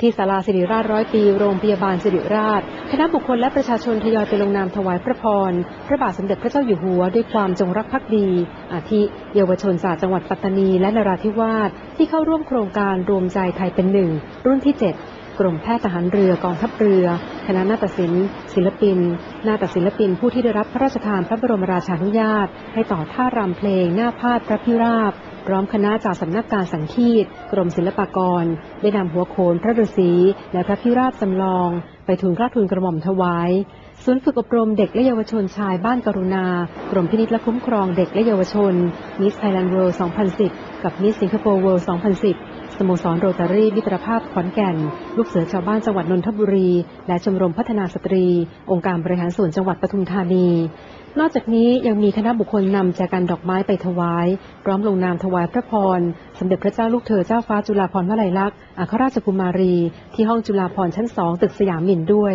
ที่ศาลาสิริราชร้อยปีโรงพยาบาลสิริราช คณะบุคคลและประชาชนทยอยไปลงนามถวายพระพร พระบาทสมเด็จพระเจ้าอยู่หัวด้วยความจงรักภักดี อาทิเยาวชนศาสตร์จังหวัดปัตตานีและนราธิวาสที่เข้าร่วมโครงการรวมใจไทยเป็นหนึ่ง รุ่นที่ 7กรมแพทย์ทหารเรือกองทัพเรือ คณะนาฏศิลป์ศิลปิน นาฏศิลปินผู้ที่ได้รับพระราชทานพระบรมราชานุญาต ให้ต่อท่ารำเพลงหน้าพาดพระพิราบ พร้อมคณะจากสำนักการสังคีต กรมศิลปากร ได้นำหัวโขนพระฤาษีและพระพิราบจำลอง ไปทูลกล้าทูลกระหม่อมถวายศูนย์ฝึกอบรมเด็กและเยาวชนชายบ้านกรุณา กรมพินิจและคุ้มครองเด็กและเยาวชน มิสไทยแลนด์เวิลด์2010 กับมิสสิงคโปร์เวิลด์2010 สโมสรโรตารี่มิตรภาพขอนแก่น ลูกเสือชาวบ้านจังหวัดนนทบุรี และชมรมพัฒนาสตรี องค์การบริหารส่วนจังหวัดปทุมธานี นอกจากนี้ยังมีคณะบุคคลนำแจกันดอกไม้ไปถวายพร้อมลงนามถวายพระพร สมเด็จพระเจ้าลูกเธอเจ้าฟ้าจุฬาภรณ์วลัยลักษณ์อัครราชกุมารี ที่ห้องจุฬาภรณ์ชั้นสองตึกสยามมินด้วย